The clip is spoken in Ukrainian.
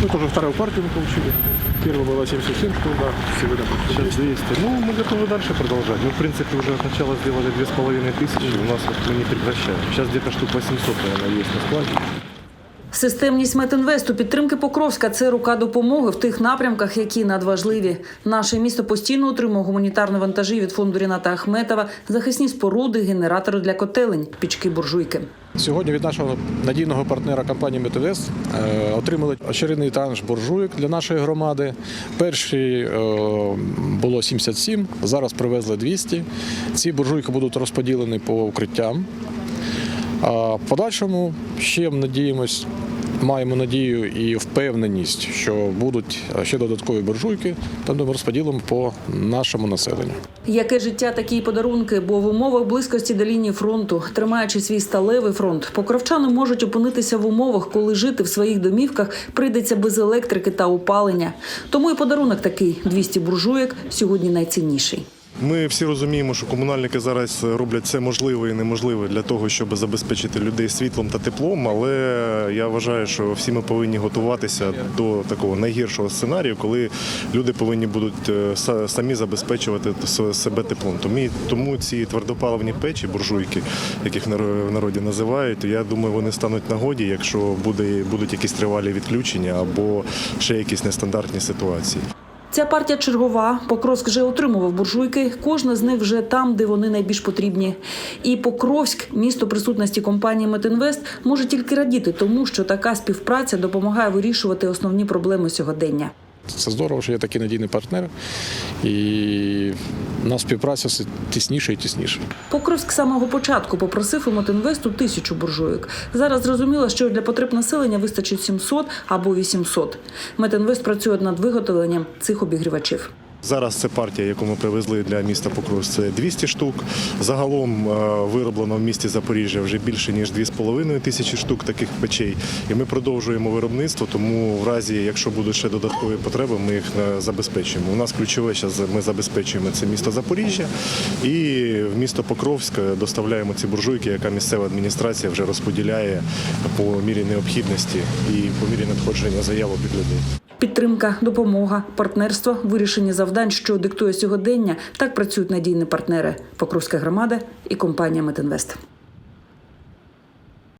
Ну, это уже вторую партию мы получили. Первая была 77 штук, да, сегодня Сейчас 200. Ну, мы готовы дальше продолжать. Мы, в принципе, уже от начала сделали 2500. У нас вот мы не прекращаем. Сейчас где-то штук 800, наверное, есть на складе. Системність Метинвесту підтримки Покровська це рука допомоги в тих напрямках, які надважливі. Наше місто постійно отримує гуманітарні вантажі від фонду Ріната Ахметова, захисні споруди, генератори для котелень, пічки буржуйки. Сьогодні від нашого надійного партнера компанії Метавест е, отримали очередний транш буржуйок для нашої громади. Перший е, було 77, зараз привезли 200. Ці буржуйки будуть розподілені по укриттям. А в подальшому ще надіємось, маємо надію і впевненість, що будуть ще додаткові буржуйки, та ми розподілимо по нашому населенню. Яке життя, такі подарунки, бо в умовах близькості до лінії фронту, тримаючи свій сталевий фронт, покровчани можуть опинитися в умовах, коли жити в своїх домівках прийдеться без електрики та опалення. Тому і подарунок такий 200 буржуєк сьогодні найцінніший. Ми всі розуміємо, що комунальники зараз роблять все можливе і неможливе для того, щоб забезпечити людей світлом та теплом. Але я вважаю, що всі ми повинні готуватися до такого найгіршого сценарію, коли люди повинні будуть е, самі забезпечувати себе теплом. Тому, ці твердопаливні печі, буржуйки, яких в народі називають, я думаю, вони стануть нагоді, якщо будуть якісь тривалі відключення або ще якісь нестандартні ситуації. Ця партія чергова. Покровськ вже отримував буржуйки. Кожна з них вже там, де вони найбільш потрібні. І Покровськ, місто присутності компанії Метинвест, може тільки радіти тому, що така співпраця допомагає вирішувати основні проблеми сьогодення. Це здорово, що є такий надійний партнер, і нас співпраця все тісніше і тісніше. Покровськ самого початку попросив у Мотинвесту тисячу буржуйок. Зараз зрозуміло, що для потреб населення вистачить 700 або 800. Метинвест працює над виготовленням цих обігрівачів. Зараз це партія, яку ми привезли для міста Покровськ, це 200 штук. Загалом е, вироблено в місті Запоріжжя вже більше ніж 2,5 тисячі штук таких печей. І ми продовжуємо виробництво, тому в разі, якщо будуть ще додаткові потреби, ми їх е, забезпечуємо. У нас ключове зараз ми забезпечуємо це місто Запоріжжя і в місто Покровськ доставляємо ці буржуйки, яка місцева адміністрація вже розподіляє по мірі необхідності і по мірі надходження заявок від людей. Підтримка, допомога, партнерство, вирішення завдань, що диктує сьогодення. Так працюють надійні партнери Покровська громада і компанія Метинвест.